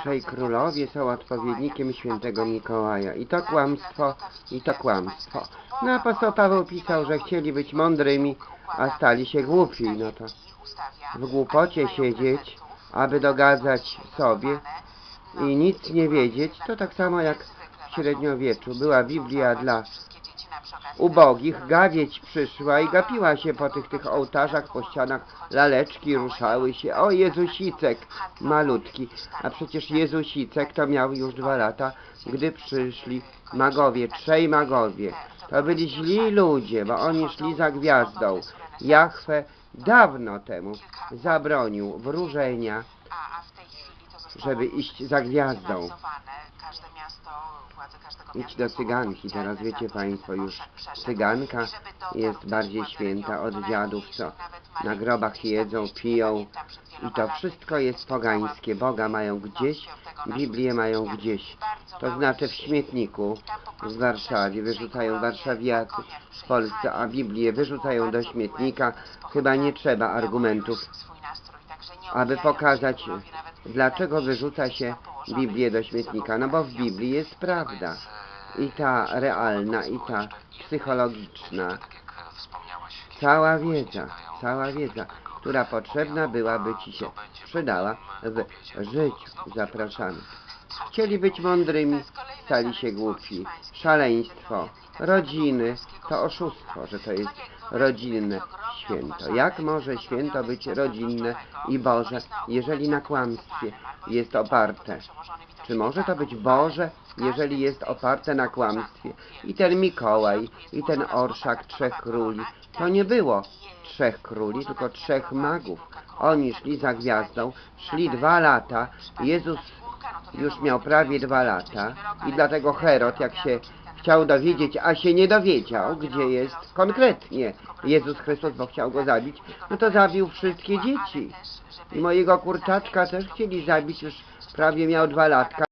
Trzej królowie są odpowiednikiem świętego Mikołaja. I to kłamstwo, i to kłamstwo. No apostoł Paweł pisał, że chcieli być mądrymi, a stali się głupi. No to w głupocie siedzieć, aby dogadzać sobie i nic nie wiedzieć, to tak samo jak w średniowieczu. Była Biblia dla ubogich, gawieć przyszła i gapiła się po tych, tych ołtarzach, po ścianach, laleczki ruszały się. O, Jezusicek malutki. A przecież Jezusicek to miał już dwa lata, gdy przyszli magowie, trzej magowie. To byli źli ludzie, bo oni szli za gwiazdą. Jachwę dawno temu zabronił wróżenia, żeby iść za gwiazdą. Idź do cyganki, teraz wiecie Państwo już, cyganka jest bardziej święta od dziadów, co na grobach jedzą, piją i to wszystko jest pogańskie. Boga mają gdzieś, Biblię mają gdzieś. To znaczy w śmietniku w Warszawie wyrzucają warszawiacy w Polsce, a Biblię wyrzucają do śmietnika. Chyba nie trzeba argumentów, aby pokazać, dlaczego wyrzuca się Biblię do śmietnika. No bo w Biblii jest prawda. I ta realna, i ta psychologiczna. Cała wiedza, cała wiedza, która potrzebna byłaby Ci się przydała w życiu. Zapraszamy. Chcieli być mądrymi, stali się głupi. Szaleństwo. Rodziny to oszustwo, że to jest rodzinne święto. Jak może święto być rodzinne i Boże, jeżeli na kłamstwie jest oparte? Czy może to być Boże, jeżeli jest oparte na kłamstwie? I ten Mikołaj, i ten orszak trzech króli, to nie było trzech króli, tylko trzech magów. Oni szli za gwiazdą, szli dwa lata. Jezus już miał prawie dwa lata i dlatego Herod, jak się chciał dowiedzieć, a się nie dowiedział, gdzie jest konkretnie Jezus Chrystus, bo chciał go zabić, no to zabił wszystkie dzieci. I mojego kurczaczka też chcieli zabić, już prawie miał dwa latka.